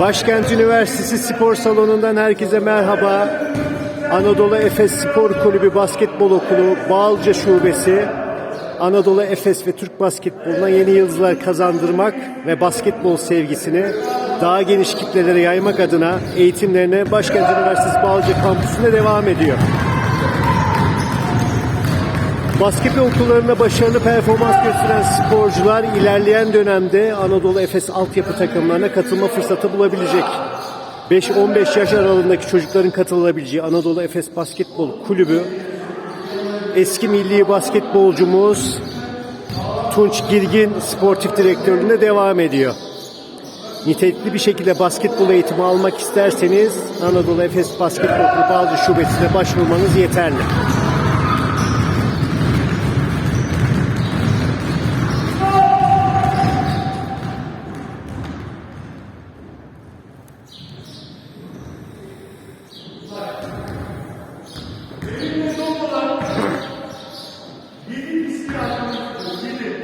Başkent Üniversitesi Spor Salonu'ndan herkese merhaba. Anadolu Efes Spor Kulübü Basketbol Okulu Bağlıca Şubesi Anadolu Efes ve Türk basketboluna yeni yıldızlar kazandırmak ve basketbol sevgisini daha geniş kitlelere yaymak adına eğitimlerine Başkent Üniversitesi Bağlıca kampüsünde devam ediyor. Basketbol okullarında başarılı performans gösteren sporcular ilerleyen dönemde Anadolu Efes altyapı takımlarına katılma fırsatı bulabilecek. 5-15 yaş aralığındaki çocukların katılabileceği Anadolu Efes Basketbol Kulübü eski milli basketbolcumuz Tunç Girgin sportif direktörlüğüne devam ediyor. Nitelikli bir şekilde basketbol eğitimi almak isterseniz Anadolu Efes Basketbol Kulübü Bağlıca Şubesi'ne başvurmanız yeterli.